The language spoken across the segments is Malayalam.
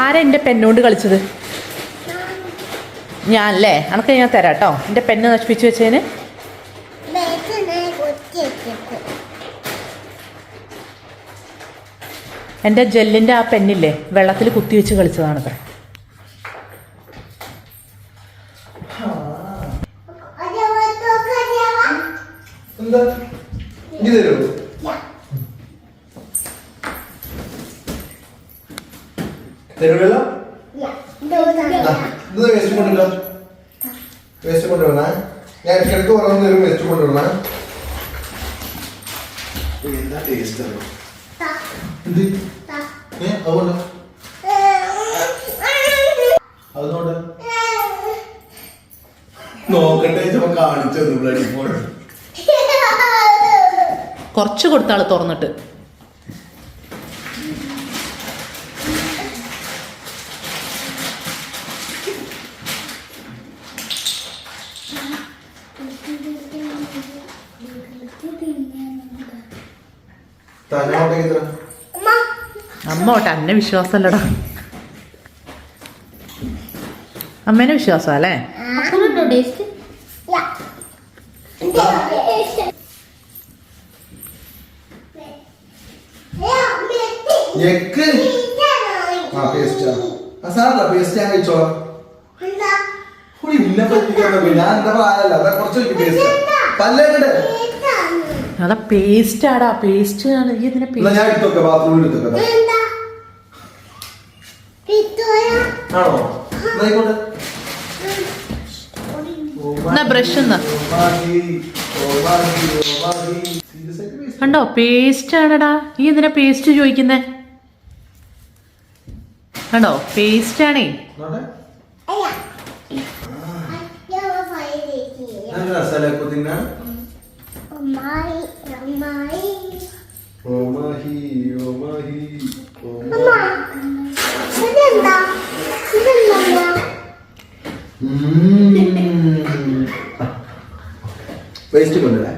ആരാ എന്റെ പെന്നോണ്ട് കളിച്ചത്? ഞാൻ അല്ലേ? അനക്ക് ഞാൻ തരാം കേട്ടോ എന്റെ പെന്ന് നശിപ്പിച്ചു വെച്ചതിന്. എന്റെ ജെല്ലിന്റെ ആ പെന്നില്ലേ വെള്ളത്തിൽ കുത്തി വെച്ച് കളിച്ചതാണത്. എന്താ? ഇത് തരുമോ? തരുമല്ലോ ഇത് വേസ്റ്റ് കൊണ്ടില്ല വേസ്റ്റ് കൊണ്ടുവരണേ. ഞാൻ ഇടയ്ക്കിടയ്ക്ക് പറഞ്ഞു തരും വേസ്റ്റ് കൊണ്ടുവരണേ. എന്താ ടേസ്റ്റ് അറിയോ എന്ത്? ഏ അതുകൊണ്ട്? അതുകൊണ്ട് നോക്കട്ടെ ചുമ കാണിച്ചു തന്നു ബ്ലഡി ഫോൺ കുറച്ച് കൊടുത്താൾ തുറന്നിട്ട്. തന്നോട്ടേക്ക് ഇത്ര അമ്മ ഓട്ടെ അന്നെ വിശ്വാസമല്ലടാ. അമ്മേനെ വിശ്വാസം അല്ലേ? എക്ക് അതാ പേസ്റ്റ് ആടാ പേസ്റ്റ് ആണ്. ഈ ഇതിനെ പേസ്റ്റ് ഞാൻ എടുത്തൊക്കെ ബാത്റൂമിൽ എടുത്തൊക്കെ ആണോ? എന്നാ ആയിക്കോട്ടെ. എന്നാ കണ്ടോ? പേസ്റ്റ് ആണടാ. ഈ ഇതിനെ പേസ്റ്റ് ചോദിക്കുന്നേ. കണ്ടോ? പേസ്റ്റ് ആണേ. രസമല്ലേ തിന്നാൻ? വേസ്റ്റ് കൊണ്ടുവരാ.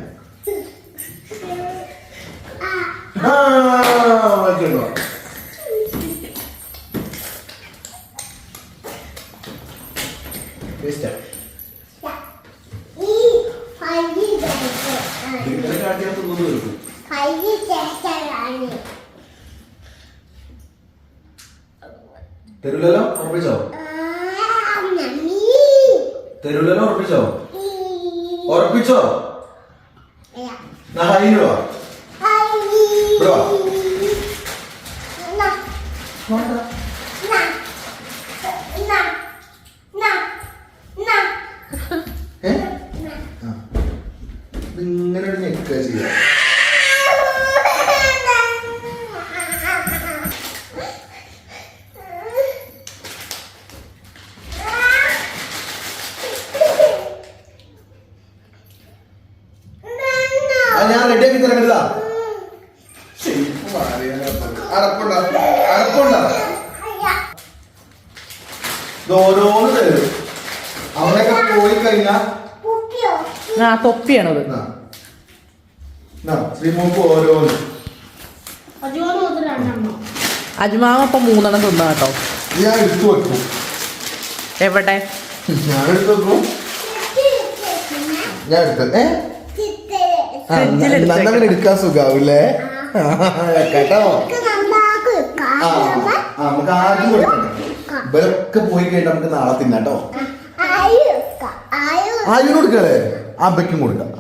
കാട്ടിയാൽ തിന്നു തീർക്കും. തരൂലല്ലോ ഉറപ്പിച്ചോ? തരൂലല്ലോ ഉറപ്പിച്ചോ? ഉറപ്പിച്ചോ? നാ ഹൈ വാ ഇവിടെ വാ ഏ? ആ. ഇതിങ്ങനെ ഒരു ഞെക്കുക ചെയ്യാം. അടപ്പുണ്ടോ അടപ്പുണ്ടോ ഇത് ഓരോന്ന് തരും. അവിടെയൊക്കെ പോയി കഴിഞ്ഞാ ആ തൊപ്പിയാണത്. ശ്രീമോക്ക് ഓരോന്ന്. അജ്മാവ് അപ്പൊ മൂന്നെണ്ണം തിന്നാ കേട്ടോ. ഞാൻ എടുത്തു വെക്കും. എവിടെ? ഞാൻ എടുത്തു വെക്കും. ഞാൻ എടുത്തു എടുക്കാൻ സുഖാവൂലേ കേട്ടോ. നമുക്ക് ആദ്യം കൊടുക്കട്ടെ ഇവരൊക്കെ പോയി കഴിഞ്ഞാൽ നമുക്ക് നാളെ തിന്നാട്ടോ ആയിരം കൊടുക്കല്ലേ അബയ്ക്കും കൊടുക്കാം.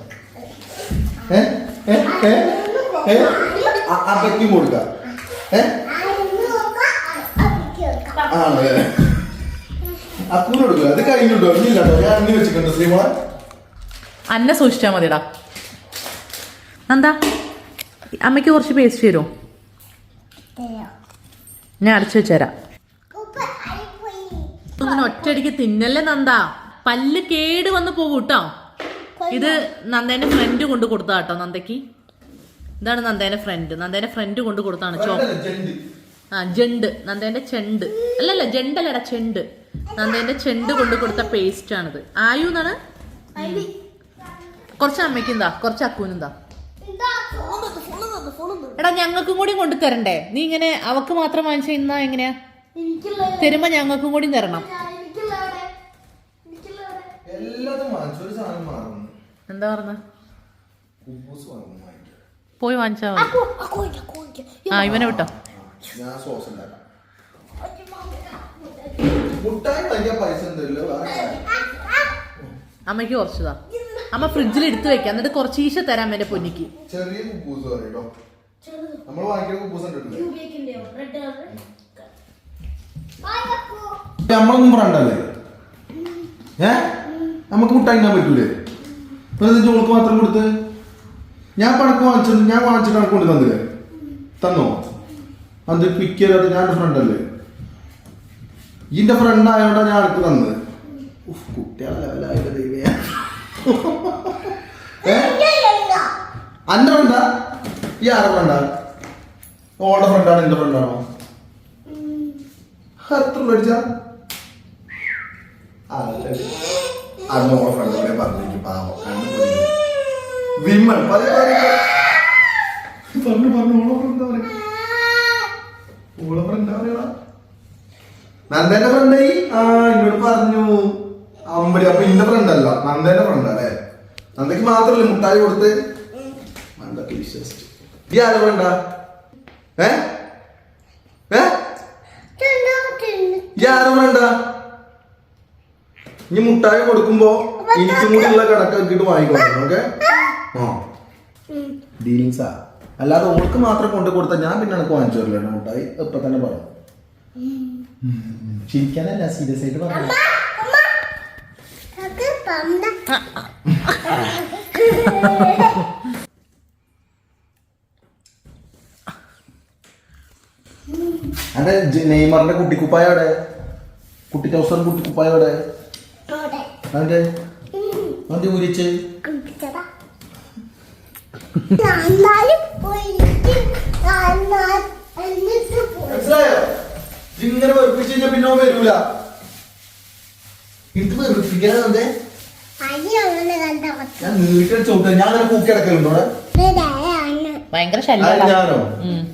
അബയ്ക്കും കൊടുക്കാം. ആണല്ലേ? അപ്പൂന് കൊടുക്കുക അത് കഴിഞ്ഞിട്ടോ ഞാൻ അണ്ണി വെച്ചിട്ടുണ്ട്. ശ്രീമോളെ? അന്നെ സൂക്ഷിച്ചാൽ മതിടാ. എന്താ? അമ്മയ്ക്ക് കുറച്ച് പേസ്റ്റ് തരുമോ? ഞാൻ അടച്ചു വെച്ചുതരാം. അങ്ങനെ ഒറ്റയടിക്ക് തിന്നല്ലേ നന്ദ? പല്ല് കേട് വന്ന് പോകും കേട്ടോ. ഇത് നന്ദേന്റെ ഫ്രണ്ട് കൊണ്ട് കൊടുത്താ കേട്ടോ നന്ദയ്ക്ക്. ഇതാണ് നന്ദേന്റെ ഫ്രണ്ട് നന്ദേന്റെ ഫ്രണ്ട് കൊണ്ട് കൊടുത്താണ് ചോ ആ ജണ്ട്. നന്ദേന്റെ ചെണ്ട്. അല്ലല്ല ജണ്ടല്ലട ചെണ്ട്. നന്ദേന്റെ ചെണ്ട് കൊണ്ട് കൊടുത്ത പേസ്റ്റ് ആണിത്. ആയു എന്നാണ്? കുറച്ച് അമ്മയ്ക്കെന്താ കുറച്ച് അക്കൂനെന്താ എടാ ഞങ്ങൾക്കും കൂടി കൊണ്ട് തരണ്ടേ നീ ഇങ്ങനെ അവക്ക് മാത്രം വാങ്ങിച്ച ഇന്നാ എങ്ങനെയാ? തരുമ്പോ ഞങ്ങൾക്കും കൂടി തരണം. എല്ലാതും വാങ്ങിച്ചു ഒരു സാധനം മാറുന്നു. എന്താ പറഞ്ഞ. പോയി വാങ്ങിച്ചാ ആ ഇവനെ വിട്ടോ. അമ്മയ്ക്ക് കുറച്ചതാ. അമ്മ ഫ്രിഡ്ജിൽ എടുത്തു വെക്കാം. എന്നിട്ട് കുറച്ച് ഈശ തരാം എന്റെ പൊന്നിക്ക്. ചെറിയ നമ്മൾ വാങ്ങിക്കുന്ന കുബൂസ് നമ്മളൊന്നും പറയണ്ടല്ലേ ഏ? നമുക്ക് മുട്ടായി തിന്നാൻ പറ്റൂലേ? വെറുതെ ജോൾക്ക് മാത്രം കൊടുത്ത്? ഞാൻ കണക്ക് വാങ്ങിച്ചത് ഞാൻ വാങ്ങിച്ച കണക്ക് കൊണ്ട് തന്നില്ലേ? തന്നോ? അത് പിക്ക് ചെയ്തത് ഞാൻ ഫ്രണ്ട് അല്ലേ? ഇതിന്റെ ഫ്രണ്ട് ആയതുകൊണ്ടാണ് ഞാൻ അടുത്ത് തന്നത്. കുട്ടികളെ ലെവലായില്ല അന്റെ ഫ്രണ്ടാ ഈ ആരുടെ ഫ്രണ്ടാ ഓളുടെ ഫ്രണ്ടാണ് എന്റെ ഫ്രണ്ടാണോ എത്ര മേടിച്ച അന്ന് നന്ദേന്റെ ഫ്രണ്ടായി ആ എന്നോട് പറഞ്ഞു. അമ്പടി അപ്പൊ ഇന്റെ ഫ്രണ്ട് അല്ല നന്ദേന്റെ ഫ്രണ്ട് അല്ലേ? നന്ദയ്ക്ക് മാത്രല്ലേ മുട്ടായി കൊടുത്ത്? നന്ദക്ക് വിശ്വസിച്ചു. ഈ ആരെ ഏ? ഏ? ഈ ആരെ വേണ്ട ഇനി മുട്ടായി കൊടുക്കുമ്പോ എനിക്കും കൂടി ഉള്ള കടക്കാക്കിട്ട് വെക്കിട്ട് വാങ്ങിക്കോളാം ഓക്കെ? ആ. ഡീലിങ്സാ അല്ലാതെ ഓൾക്ക് മാത്രം കൊണ്ട് കൊടുത്താൽ ഞാൻ പിന്നെ എനിക്ക് വാങ്ങിച്ചു തരില്ല മുട്ടായി. ഇപ്പൊ തന്നെ പറഞ്ഞു ചിരിക്കാനല്ല സീരിയസ് ആയിട്ട് പറഞ്ഞു. അതെ നെയ്മറിന്റെ കുട്ടിക്കുപ്പായ അവിടെ കുട്ടി ടൗസർ കുട്ടിക്കുപ്പായ അവിടെ. അതെ അതെ ഊരിച്ച്? ഇങ്ങനെ വെറുപ്പിച്ച് കഴിഞ്ഞാൽ പിന്നെ വരൂല. ഇത് വെറുപ്പിക്കാതെ ഞാൻ നീട്ടിൽ ചോദിക്കാം ഞാൻ അങ്ങനെ കൂക്കി അടക്കലുണ്ടോ ഭയങ്കര ശല്യം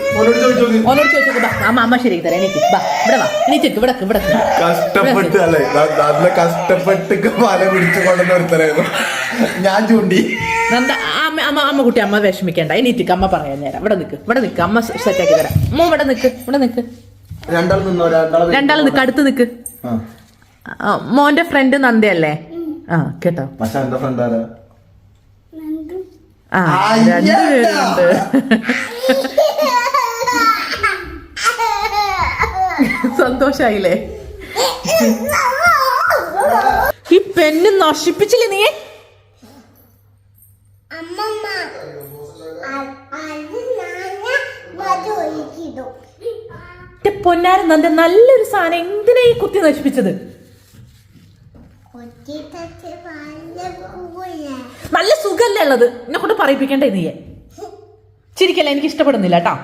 ഓനോട് ചോദിച്ചു അമ്മ അമ്മ ശരി തരാം എനിക്ക് ബാ ഇവിടെ വാ എനിക്ക് ഇവിടെ ഇവിടെ കഷ്ടപ്പെട്ട് അല്ലേ? ന- നല്ല കഷ്ടപ്പെട്ട് മല പിടിച്ചു കൊണ്ടുവന്ന ഒരുത്തരായിരുന്നു ഞാൻ ചൂണ്ടി. നന്ദ അമ്മ അമ്മ അമ്മ കുട്ടി അമ്മ വിഷമിക്കണ്ട. എനിക്ക് അമ്മ പറയാൻ നേരം. ഇവിടെ നിക്ക് ഇവിടെ നിക്ക് അമ്മ സെറ്റ് ആക്കി തരാം. അമ്മ ഇവിടെ നിക്ക് ഇവിടെ നിക്ക്. രണ്ടാൾ നിന്നോ? രണ്ടാൾ രണ്ടാൾ നിക്ക് അടുത്ത് നിക്ക്. ആ, മോന്റെ ഫ്രണ്ട് നന്ദയല്ലേ? ആ കേട്ടോ. പക്ഷെ എന്റെ ഫ്രണ്ട് ആരാ? ആ രണ്ടുപേരുണ്ട് സന്തോഷായില്ലേ? ഈ പെണ്ണ് നശിപ്പിച്ചില്ലേ നീ പൊന്നാരൻ നന്ദ നല്ലൊരു സാധനം. എന്തിനാ ഈ കുത്തി നശിപ്പിച്ചത്? നല്ല സുഖല്ലേ ഉള്ളത്. എന്നെ കൊണ്ട് പറയിപ്പിക്കണ്ടേ നീയെ? ചിരിക്കല്ല? എനിക്ക് ഇഷ്ടപ്പെടുന്നില്ല കേട്ടോ.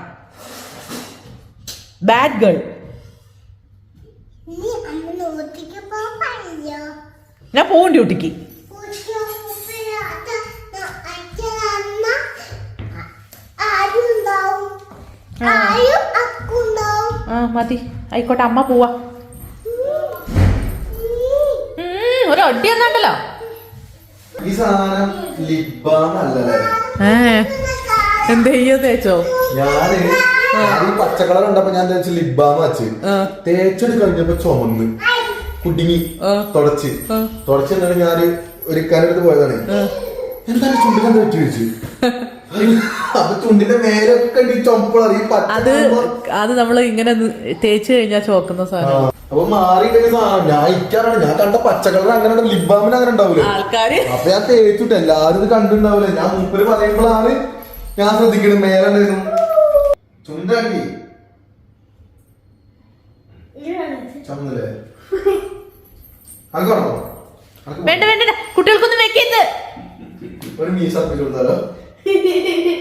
ബാഡ് ഗേൾ നീ അമ്മ നോട്ടിക്ക് പോയോ ഞാൻ പോവും ഡ്യൂട്ടിക്ക് ആ. ആരും അക്കുണ്ടാവും ആ മതി. ആയിക്കോട്ടെ അമ്മ പോവാ. ഒരു ഒട്ടി എന്നാണ്ടല്ലോ ഈ സാധനം ലിബാം അല്ലല്ലേ? ഏ എന്ത് ചെയ്യോ തേച്ചോ? ഞാൻ ഞാൻ ഈ പച്ച കണ്ടപ്പോ ഞാൻ തേച്ച് ലിബാം വെച്ച്. കഴിഞ്ഞപ്പോ ചുമന്ന്. കുടുങ്ങി. തുടച്ച്. തുടച്ച് എന്നിട്ട് ഞാൻ ഒരു കരെടുത്ത് പോയതാണ്. എന്താണ് ചുണ്ടിനെ പറ്റി വെച്ചു അപ്പൊ ചുണ്ടിന്റെ മേലൊക്കെ ഉണ്ട് ഈ ചുമപ്പുള്ള പച്ച അത് അത് നമ്മൾ ഇങ്ങനെ തേച്ച് കഴിഞ്ഞാൽ ചോക്കുന്ന സാധനം. അപ്പൊ മാറി സാധനം. ഞാൻ ഇക്കാറാണ് ഞാൻ കണ്ട പച്ചക്കളർ കളർ അങ്ങനെ ലിബാമിന് അങ്ങനെ ഉണ്ടാവില്ല ആൾക്കാര്. അപ്പൊ ഞാൻ തേച്ചിട്ട് എല്ലാരും ഇത് കണ്ടിട്ടുണ്ടാവില്ല ഞാൻ മുപ്പര് പറയുമ്പോഴാണ് ഞാൻ ശ്രദ്ധിക്കണത്. മേലെ ചുണ്ടാക്കി. ചമ്മല്ലേ വേണ്ട വേണ്ട കുട്ടികൾക്കൊന്നും വെക്കരുത്. ഒരു